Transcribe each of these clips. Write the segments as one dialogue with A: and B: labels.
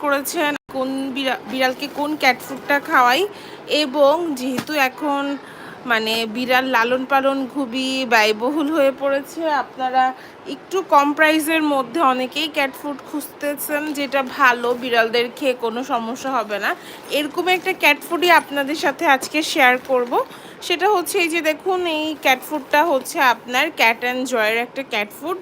A: করেছেন, কোন বিড়া- বিড়ালকে কোন ক্যাট ফুডটা খাওয়াই এবং যেহেতু এখন মানে বিড়াল লালন পালন খুবই ব্যয়বহুল হয়ে পড়েছে, আপনারা একটু কম প্রাইসের মধ্যে অনেকেই ক্যাট ফুড খুঁজতেছেন যেটা ভালো, বিড়ালদের খেয়ে কোনো সমস্যা হবে না। এরকম একটা ক্যাট ফুডই আপনাদের সাথে আজকে শেয়ার করব। সেটা হচ্ছে এই যে দেখুন, এই ক্যাট ফুডটা হচ্ছে আপনার ক্যাট অ্যান্ড জয়ের একটা ক্যাট ফুড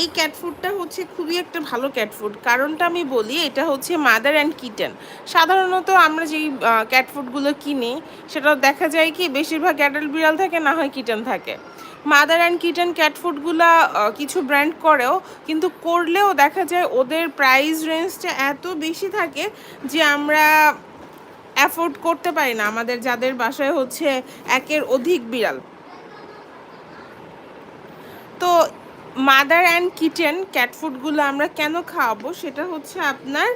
A: এই ক্যাট ফুডটা হচ্ছে খুবই একটা ভালো ক্যাট ফুড কারণটা আমি বলি, এটা হচ্ছে মাদার অ্যান্ড কিটেন সাধারণত আমরা যেই ক্যাট ফুডগুলো কিনি সেটা দেখা যায় কি বেশিরভাগ অ্যাডাল বিড়াল থাকে, না হয় কিটেন থাকে। মাদার অ্যান্ড কিটেন ক্যাট ফুডগুলো কিছু ব্র্যান্ড করেও, কিন্তু করলেও দেখা যায় ওদের প্রাইস রেঞ্জটা এত বেশি থাকে যে আমরা অ্যাফোর্ড করতে পারি না আমাদের যাদের বাসায় হচ্ছে একের অধিক বিড়াল। তো মাদার অ্যান্ড কিচেন ক্যাট ফুডগুলো আমরা কেন খাওয়াবো? সেটা হচ্ছে আপনার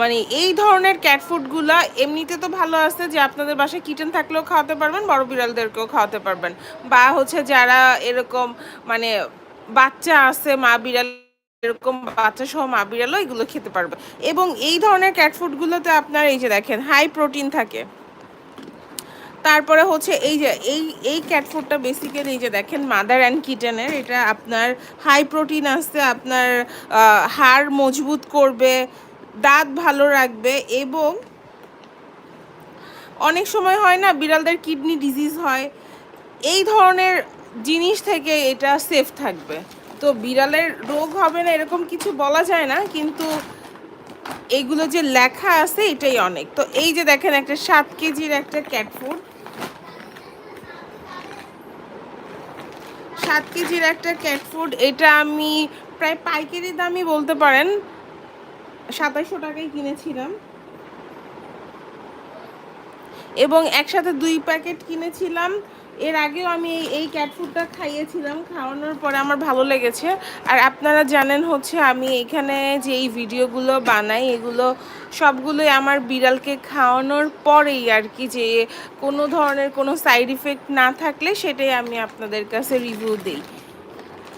A: মানে এই ধরনের ক্যাট ফুডগুলো এমনিতে তো ভালো আছে যে আপনাদের বাসায় কিচেন থাকলেও খাওয়াতে পারবেন, বড় বিড়ালদেরকেও খাওয়াতে পারবেন। বা হচ্ছে যারা এরকম মানে বাচ্চা আছে, মা বিড়াল, এরকম বাচ্চা সহ মা বিড়ালও এগুলো খেতে পারবে। এবং এই ধরনের ক্যাট ফুডগুলোতে আপনার এই যে দেখেন হাই প্রোটিন থাকে। তারপরে হচ্ছে এই যে, এই এই ক্যাট ফুডটা বেসিক্যালি এই যে দেখেন মাদার অ্যান্ড কিটেনের এটা আপনার হাই প্রোটিন আছে আপনার হাড় মজবুত করবে, দাঁত ভালো রাখবে এবং অনেক সময় হয় না, বিড়ালদের কিডনি ডিজিজ হয়, এই ধরনের জিনিস থেকে এটা সেফ থাকবে। তো বিড়ালের রোগ হবে না এরকম কিছু বলা যায় না, কিন্তু এইগুলো যে লেখা আছে এটাই অনেক। তো এই যে দেখেন একটা সাত কেজির একটা ক্যাট সাত কেজির একটা ক্যাট ফুড এটা আমি প্রায় পাইকারি দামই বলতে পারেন। সাতাশশো টাকায় কিনেছিলাম। এবং একসাথে দুই প্যাকেট কিনেছিলাম। এর আগেও আমি এই ক্যাট ফুডটা খাইয়েছিলাম, খাওয়ানোর পরে আমার ভালো লেগেছে। আর আপনারা জানেন হচ্ছে আমি এখানে যে এই ভিডিওগুলো বানাই, এগুলো সবগুলোই আমার বিড়ালকে খাওয়ানোর পরেই আর কি যে কোনো ধরনের কোনো সাইড ইফেক্ট না থাকলে সেটাই আমি আপনাদের কাছে রিভিউ দিই।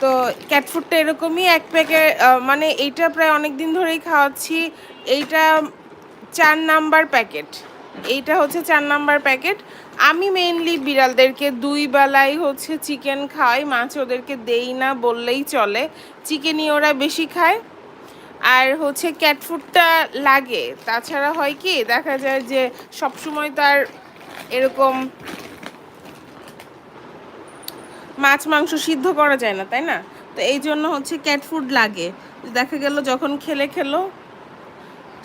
A: তো ক্যাট ফুডটা এরকমই এক প্যাকেট মানে এইটা প্রায় অনেক দিন ধরেই খাওয়াচ্ছি, এইটা চার নাম্বার প্যাকেট এইটা হচ্ছে চার নাম্বার প্যাকেট। আমি মেইনলি বিড়ালদেরকে দুই বেলায় হচ্ছে চিকেন খাওয়াই, মাছ ওদেরকে দেই না, বললেই চলে। চিকেনই ওরা বেশি খায়। আর হচ্ছে ক্যাট ফুডটা লাগে। তাছাড়া হয় কি, দেখা যায় যে সবসময় তার এরকম মাছ, মাংস সিদ্ধ করা যায় না, তাই না? তো এই জন্য হচ্ছে ক্যাট ফুড লাগে। দেখা গেল যখন খেলে খেলো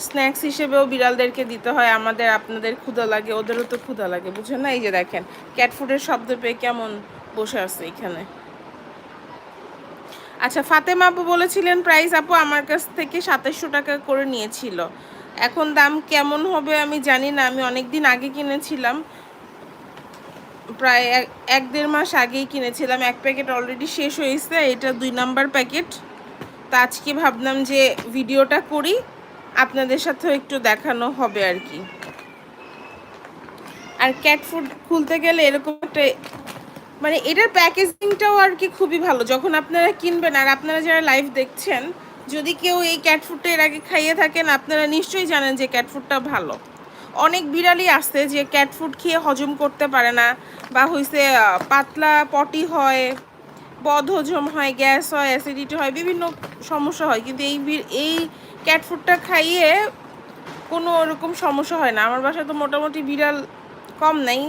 A: স্ন্যাক্স হিসেবেও বিড়ালদেরকে দিতে হয়। আমাদের, আপনাদের ক্ষুধা লাগে, ওদেরও তো ক্ষুধা লাগে, বুঝেন না? এই যে দেখেন ক্যাট ফুডের শব্দ পেয়ে কেমন বসে আছে এখানে। আচ্ছা ফাতেমা আপু বলেছিলেন প্রাইস আপু আমার কাছ থেকে সাতাশশো টাকা করে নিয়েছিল। এখন দাম কেমন হবে আমি জানি না। আমি অনেক দিন আগে কিনেছিলাম। প্রায় এক দেড় মাস আগেই কিনেছিলাম। এক প্যাকেট অলরেডি শেষ হয়েছে। এটা দুই নাম্বার প্যাকেট। তা আজকে ভাবলাম যে ভিডিওটা করি। আপনাদের সাথেও একটু দেখানো হবে আর কি। আর ক্যাট ফুড খুলতে গেলে এরকম একটা মানে এটার প্যাকেজিংটাও আর কি খুবই ভালো। যখন আপনারা কিনবেন, আর আপনারা যারা লাইভ দেখছেন, যদি কেউ এই ক্যাট ফুডটা এর আগে খাইয়ে থাকেন, আপনারা নিশ্চয়ই জানেন যে ক্যাট ফুডটা ভালো। অনেক বিড়ালই আছে যে ক্যাট ফুড খেয়ে হজম করতে পারে না, বা হইছে পাতলা পটি হয়, বদহজম হয়, গ্যাস হয় অ্যাসিডিটি হয়, বিভিন্ন সমস্যা হয়। কিন্তু এই এই ক্যাট ফুডটা খাইয়ে কোনো ওরকম সমস্যা হয় না। আমার বাসায় তো মোটামুটি বিড়াল কম নাই,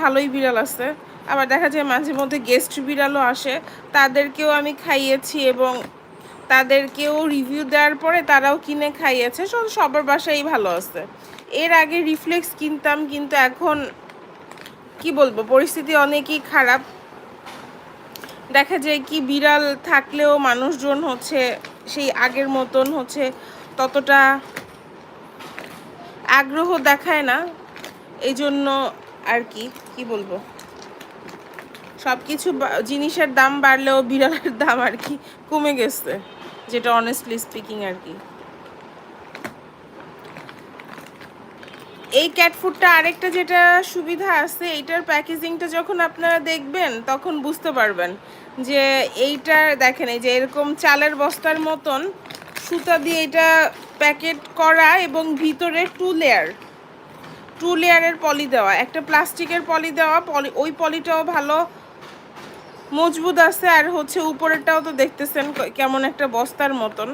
A: ভালোই বিড়াল আছে। আবার দেখা যায় মাঝে মধ্যে গেস্ট বিড়ালও আসে। তাদেরকেও আমি খাইয়েছি এবং তাদেরকেও রিভিউ দেওয়ার পরে তারাও কিনে খাইয়েছে। সব সবার বাসায় ভালো আছে। এর আগে রিফ্লেক্স কিনতাম, কিন্তু এখন কি বলব, পরিস্থিতি অনেকই খারাপ। দেখা যায় কি বিড়াল থাকলেও মানুষজন হচ্ছে সেই আগের মতন হচ্ছে ততটা আগ্রহ দেখায় না। এই জন্য আর কি কি বলব? সব কিছু জিনিসের দাম বাড়লেও বিড়ালের দাম আর কি কমে গেছে, যেটা অনেস্টলি স্পিকিং আর কি। এই ক্যাট ফুডটা আরেকটা যেটা সুবিধা আছে, এইটার প্যাকেজিংটা যখন আপনারা দেখবেন, তখন বুঝতে পারবেন যে এইটার, দেখেন এই যে এরকম চালের বস্তার মতন সুতা দিয়ে এটা প্যাকেট করা এবং ভিতরে টু লেয়ার, টু লেয়ারের পলি দেওয়া। একটা প্লাস্টিকের পলি দেওয়া, পলি, ওই পলিটাও ভালো মজবুত আছে আর হচ্ছে উপরেরটাও তো দেখতেছেন কেমন একটা বস্তার মতন।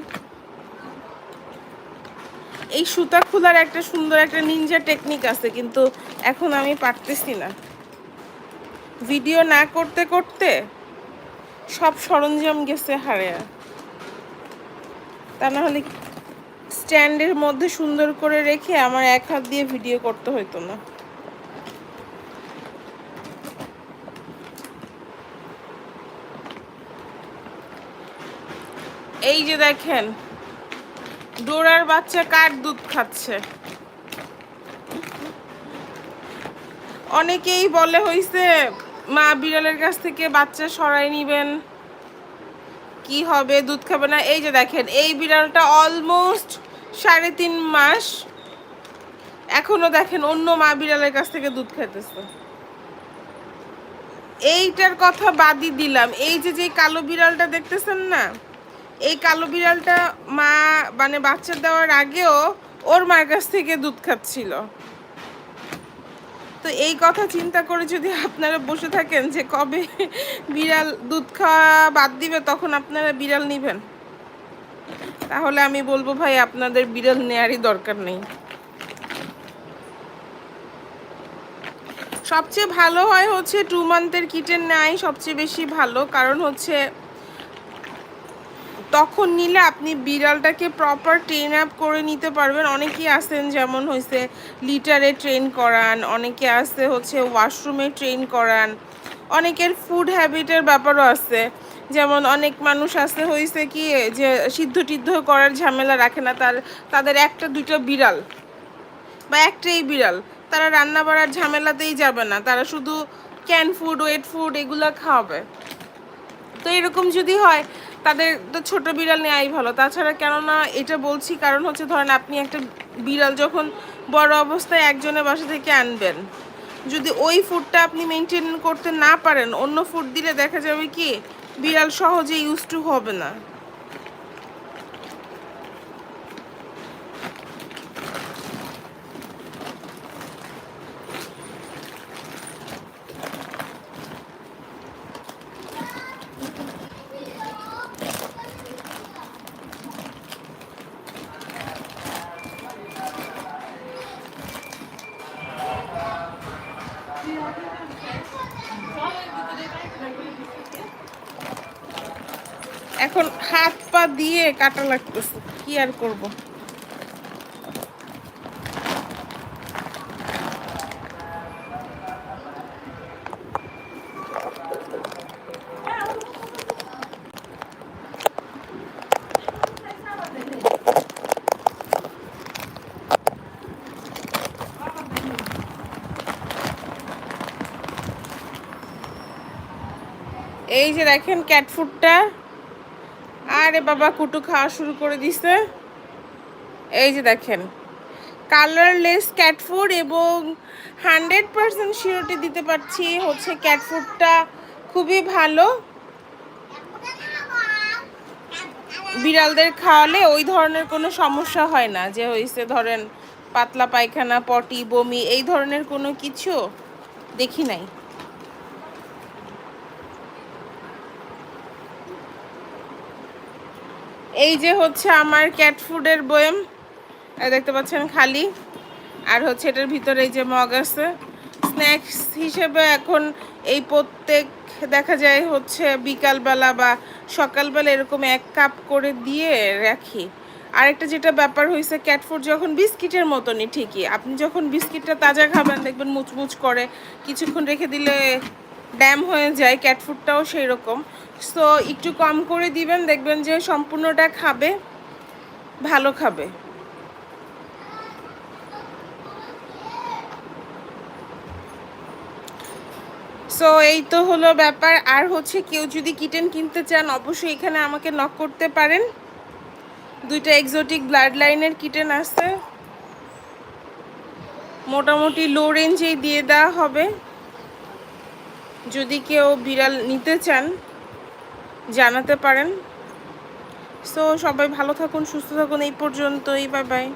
A: এই সুতা খোলার একটা সুন্দর একটা নিনজা টেকনিক আছে, কিন্তু এখন আমি পারতেছি না। ভিডিও না করতে করতে সব সরঞ্জাম গেছে হারে তা না হলে স্ট্যান্ডের মধ্যে সুন্দর করে রেখে আমার এক হাত দিয়ে ভিডিও করতে হতো না। এই যে দেখেন, ডোরার বাচ্চা কার দুধ খাচ্ছে? অনেকেই বলে হইছে, মা বিড়ালের কাছ থেকে বাচ্চা সরাই নিবেন। কি হবে, দুধ খাবে না? এই যে দেখেন, এই বিড়ালটা অলমোস্ট সাড়ে তিন মাস এখনও দেখেন অন্য মা বিড়ালের কাছ থেকে দুধ খাইতেছে। এইটার কথা বাদই দিলাম। এই যে যে কালো বিড়ালটা দেখতেছেন না, এই কালো বিড়ালটা মা মানে বাচ্চা দেওয়ার আগেও ওর মার কাছ থেকে দুধ খাচ্ছিল। তো এই কথা চিন্তা করে যদি আপনারা বসে থাকেন যে কবে বিড়াল দুধ খাওয়া বাদ দিবে, তখন আপনারা বিড়াল নিবেন। তাহলে আমি বলব ভাই, আপনাদের বিড়াল নেয়ারই দরকার নেই। সবচেয়ে ভালো হয় হচ্ছে টু মান্থের কিটের নেয় সবচেয়ে বেশি ভালো, কারণ হচ্ছে তখন নিলে আপনি বিড়ালটাকে প্রপার ট্রেন আপ করে নিতে পারবেন। অনেকেই আছেন, যেমন হয়েছে লিটারে ট্রেন করান, অনেকে আছে হচ্ছে ওয়াশরুমে ট্রেন করান। অনেকের ফুড হ্যাবিটের ব্যাপারও আছে। যেমন অনেক মানুষ আছে হয়েছে কি, যে সিদ্ধ টিদ্ধ করার ঝামেলা রাখে না, তার, তাদের একটা দুটো বিড়াল বা একটাই বিড়াল, তারা রান্না বাড়ার ঝামেলাতেই যাবে না। তারা শুধু ক্যান ফুড ওয়েট ফুড এগুলো খাওয়াবে। তো এরকম যদি হয় তাদের তো ছোট বিড়াল নেওয়াই ভালো। তাছাড়া কেননা এটা বলছি কারণ হচ্ছে ধরেন আপনি একটা বিড়াল যখন বড় অবস্থায় একজনের বাসা থেকে আনবেন, যদি ওই ফুডটা আপনি মেনটেন করতে না পারেন, অন্য ফুড দিলে দেখা যাবে কি বিড়াল সহজে ইউজ টু হবে না। এখন হাত পা দিয়ে কাটা লাগতেছে কি আর করব? এই যে দেখেন ক্যাট ফুডটা আরে বাবা, কুটু খাওয়া শুরু করে দিছে। এই যে দেখেন কালারলেস ক্যাট ফুড এবং হান্ড্রেড পারসেন্ট শিওরিটি দিতে পারছি। হচ্ছে ক্যাট ফুডটা খুবই ভালো। বিড়ালদের খাওয়ালে ওই ধরনের কোনো সমস্যা হয় না, যে হয়েছে ধরেন পাতলা পায়খানা, পটি, বমি, এই ধরনের কোনো কিছু দেখি নাই। এই যে হচ্ছে আমার ক্যাট ফুডের বয়েম। দেখতে পাচ্ছেন খালি। আর হচ্ছে এটার ভিতরে এই যে মগ আছে। স্ন্যাক্স হিসেবে এখন এই প্রত্যেক দেখা যায় হচ্ছে বিকালবেলা বা সকালবেলা এরকম এক কাপ করে দিয়ে রাখি। আরেকটা যেটা ব্যাপার হয়েছে ক্যাট ফুড যখন বিস্কিটের মতনই ঠিকই। আপনি যখন বিস্কিটটা তাজা খাবেন, দেখবেন মুচমুচ করে, কিছুক্ষণ রেখে দিলে ড্যাম হয়ে যায় ক্যাট ফুডটাও সেই রকম সো একটু কম করে দিবেন, দেখবেন যে সম্পূর্ণটা খাবে, ভালো খাবে। সো এই তো হলো ব্যাপার। আর হচ্ছে কেউ যদি কিটেন কিনতে চান, অবশ্যই এখানে আমাকে নক করতে পারেন। দুইটা এক্সোটিক ব্লাড লাইনের কিটেন আছে। মোটামুটি লো রেঞ্জেই দিয়ে দেওয়া হবে। যদি কেউ বিড়াল নিতে চান জানাতে পারেন। সো সবাই ভালো থাকুন সুস্থ থাকুন এই পর্যন্তই বাই বাই